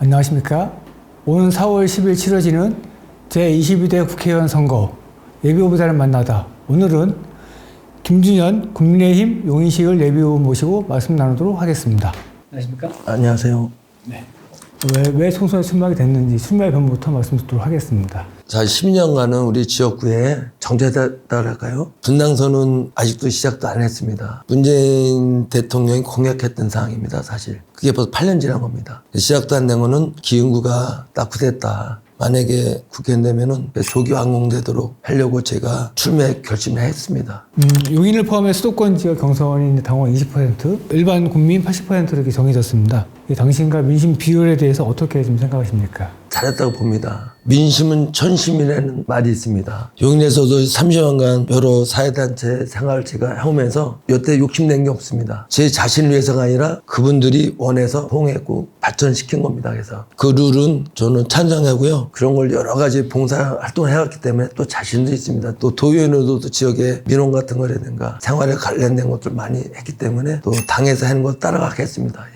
안녕하십니까. 오는 4월 10일 치러지는 제22대 국회의원 선거 예비후보자를 만나다. 오늘은 김준현 국민의힘 용인시을 예비후보 모시고 말씀 나누도록 하겠습니다. 안녕하십니까. 안녕하세요. 왜, 왜 총선에 출마하게 됐는지 출마의 변부터 말씀 듣도록 하겠습니다. 사실 10년간은 우리 지역구에 정체됐다랄까요? 분당선은 아직도 시작도 안 했습니다. 문재인 대통령이 공약했던 사항입니다, 사실. 그게 벌써 8년 지난 겁니다. 시작도 안 된 거는 기흥구가 낙후됐다. 만약에 국회 되면은 조기 완공되도록 하려고 제가 출마 결심을 했습니다. 음, 용인을 포함해 수도권 지역 경선이 당원 20%, 일반 국민 80% 이렇게 정해졌습니다. 이 당신과 민심 비율에 대해서 어떻게 좀 생각하십니까? 잘했다고 봅니다. 민심은 천심이라는 말이 있습니다. 용인에서도 30년간 여러 사회단체 생활을 제가 해오면서 여태 욕심낸 게 없습니다. 제 자신을 위해서가 아니라 그분들이 원해서 호응했고 발전시킨 겁니다. 그래서 그 룰은 저는 찬성하고요. 그런 걸 여러 가지 봉사 활동을 해왔기 때문에 또 자신도 있습니다. 또 도의원으로도 또 지역의 민원 같은 거라든가 생활에 관련된 것들 많이 했기 때문에 또 당에서 하는 거 따라가겠습니다.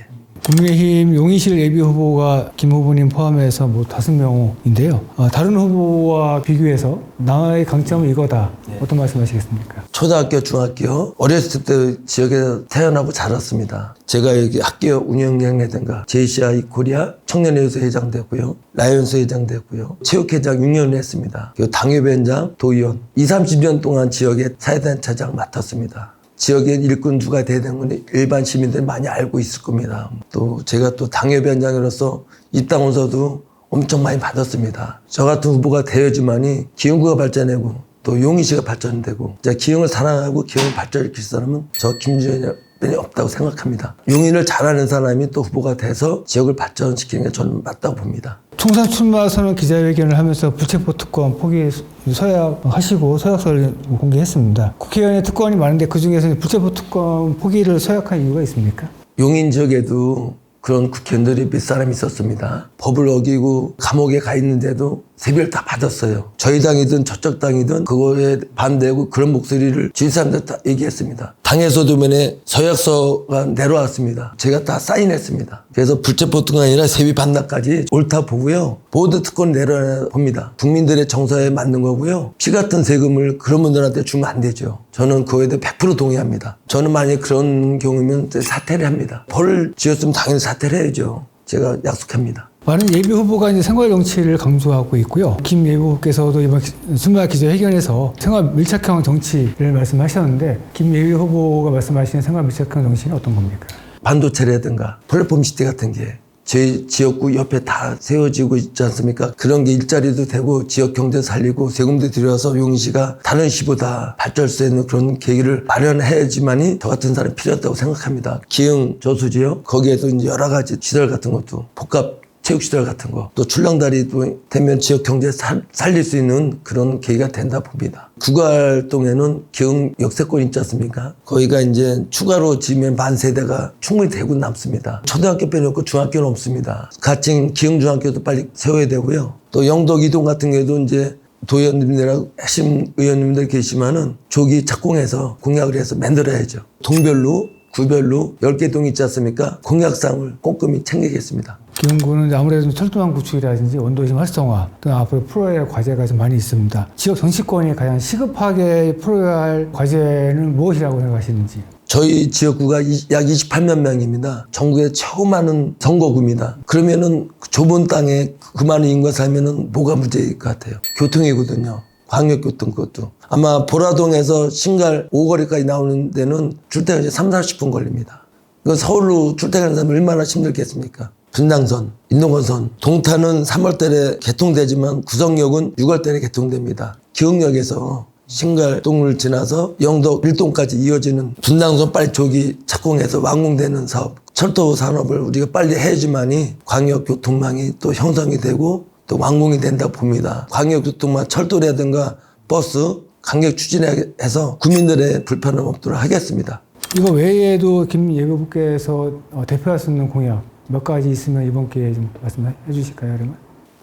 예. 국민의힘 용인시를 예비 후보가 김 후보님 포함해서 뭐 다섯 명인데요. 어, 다른 후보와 비교해서 나의 강점은 이거다. 어떤 말씀하시겠습니까? 초등학교, 중학교 어렸을 때 지역에서 태어나고 자랐습니다. 제가 여기 학교 운영장이라든가 JCI 코리아 청년회의소 회장 됐고요. 라이온스 회장 됐고요. 체육회장 6년을 했습니다. 그리고 당협위원장, 도의원 2, 30년 동안 지역의 사회단체장 맡았습니다. 지역의 일꾼 누가 되는 건 일반 시민들이 많이 알고 있을 겁니다. 또 제가 또 당협위원장으로서 입당원서도 엄청 많이 받았습니다. 저 같은 후보가 되어야지만이 기흥구가 발전되고 또 용인시가 발전되고 이제 기흥을 사랑하고 기흥을 발전시킬 사람은 저 김주현이 없다고 생각합니다. 용인을 잘하는 사람이 또 후보가 돼서 지역을 발전시키는 게 저는 맞다고 봅니다. 총선 출마 선언 기자회견을 하면서 부채포 특권 포기 서약하시고 서약서를 공개했습니다. 국회의원의 특권이 많은데 그 중에서 부채포 특권 포기를 서약한 이유가 있습니까? 용인 지역에도 그런 국회의원들이 몇 사람이 있었습니다. 법을 어기고 감옥에 가 있는데도 세비를 다 받았어요. 저희 당이든 저쪽 당이든 그거에 반대하고 그런 목소리를 주위 사람들 다 얘기했습니다. 당에서도 면에 서약서가 내려왔습니다. 제가 다 사인했습니다. 그래서 불체포특가 아니라 세비 반납까지 옳다 보고요. 보드 특권 내려 봅니다. 국민들의 정서에 맞는 거고요. 피 같은 세금을 그런 분들한테 주면 안 되죠. 저는 그거에 대해 100% 동의합니다. 저는 만약에 그런 경우면 사퇴를 합니다. 벌을 지었으면 당연히 사퇴를 해야죠. 제가 약속합니다. 많은 예비 후보가 이제 생활 정치를 강조하고 있고요. 김 예비 후보께서도 이번 기- 출마 기자회견에서 생활 밀착형 정치를 말씀하셨는데 김 예비 후보가 말씀하시는 생활 밀착형 정치는 어떤 겁니까? 반도체라든가 플랫폼 시티 같은 게 저희 지역구 옆에 다 세워지고 있지 않습니까? 그런 게 일자리도 되고 지역 경제 살리고 세금도 들여서 용인시가 다른 시보다 발전할 수 있는 그런 계기를 마련해야지만이 저 같은 사람이 필요하다고 생각합니다. 기흥 저수지요? 거기에도 이제 여러 가지 시설 같은 것도 복합 체육시설 같은 거, 또 출렁다리도 되면 지역 경제 살, 살릴 수 있는 그런 계기가 된다 봅니다. 국가활동에는 기흥 역세권 있지 않습니까? 거기가 이제 추가로 지면 만 세대가 충분히 되고 남습니다. 초등학교 빼놓고 중학교는 없습니다. 같은 기흥 중학교도 빨리 세워야 되고요. 또 영덕 이동 같은 경우도 이제 도의원님들하고 핵심 의원님들 계시면은 조기 착공해서 공약을 해서 만들어야죠. 동별로 구별로 10개 동 있지 않습니까? 공약상을 꼼꼼히 챙기겠습니다. 기흥구는 아무래도 철도망 구축이라든지 원도심 활성화 또 앞으로 풀어야 할 과제가 좀 많이 있습니다. 지역 정치권이 가장 시급하게 풀어야 할 과제는 무엇이라고 생각하시는지 저희 지역구가 이- 약 28만 명입니다. 전국에 최고 많은 선거구입니다. 그러면은 그 좁은 땅에 그 많은 인구가 살면은 뭐가 문제일 것 같아요? 교통이거든요. 광역교통 그것도. 아마 보라동에서 신갈 오거리까지 나오는 데는 출퇴근 이제 3, 40분 걸립니다. 그 서울로 출퇴근하는 사람 얼마나 힘들겠습니까? 분당선, 인동건선, 동탄은 3월달에 개통되지만 구성역은 6월달에 개통됩니다. 기흥역에서 신갈동을 지나서 영덕 일동까지 이어지는 분당선 빨리 조기 착공해서 완공되는 사업, 철도 산업을 우리가 빨리 해야지만이 광역 교통망이 또 형성이 되고 또 완공이 된다 봅니다. 광역 교통망 철도라든가 버스 강력 추진해서 국민들의 불편함 없도록 하겠습니다. 이거 외에도 김 예비후보께서 어, 대표할 수 있는 공약 몇 가지 있으면 이번 기회에 좀 말씀해 주실까요, 그러면?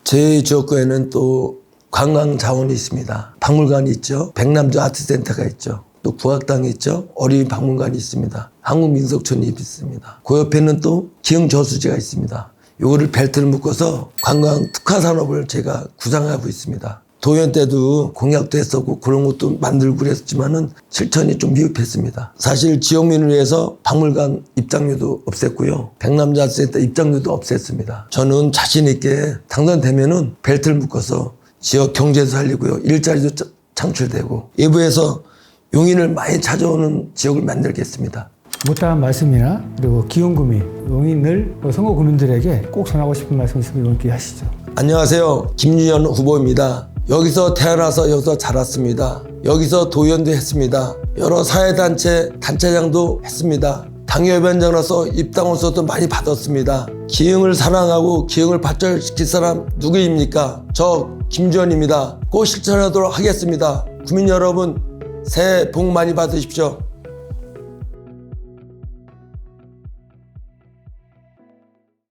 제 지역구에는 또 관광 자원이 있습니다. 박물관이 있죠. 백남주 아트센터가 있죠. 또 국악당이 있죠. 어린이 박물관이 있습니다. 한국민속촌이 있습니다. 그 옆에는 또 기흥 저수지가 있습니다. 요거를 벨트를 묶어서 관광 특화 산업을 제가 구상하고 있습니다. 도연 때도 공약도 했었고 그런 것도 만들고 그랬지만은 실천이 좀 미흡했습니다. 사실 지역민을 위해서 박물관 입장료도 없앴고요. 백남자 센터 입장료도 없앴습니다. 저는 자신 있게 당선되면은 벨트를 묶어서 지역 경제도 살리고요. 일자리도 짜- 창출되고 외부에서 용인을 많이 찾아오는 지역을 만들겠습니다. 못다한 말씀이나 그리고 기원구민, 용인을 선거 구민들에게 꼭 전하고 싶은 말씀 있으면 용기 하시죠. 안녕하세요. 김윤현 후보입니다. 여기서 태어나서 여기서 자랐습니다. 여기서 도연도 했습니다. 여러 사회단체, 단체장도 했습니다. 당협위원장으로서 입당원서도 많이 받았습니다. 기흥을 사랑하고 기흥을 발전시킬 사람 누구입니까? 저 김주현입니다. 꼭 실천하도록 하겠습니다. 국민 여러분, 새해 복 많이 받으십시오.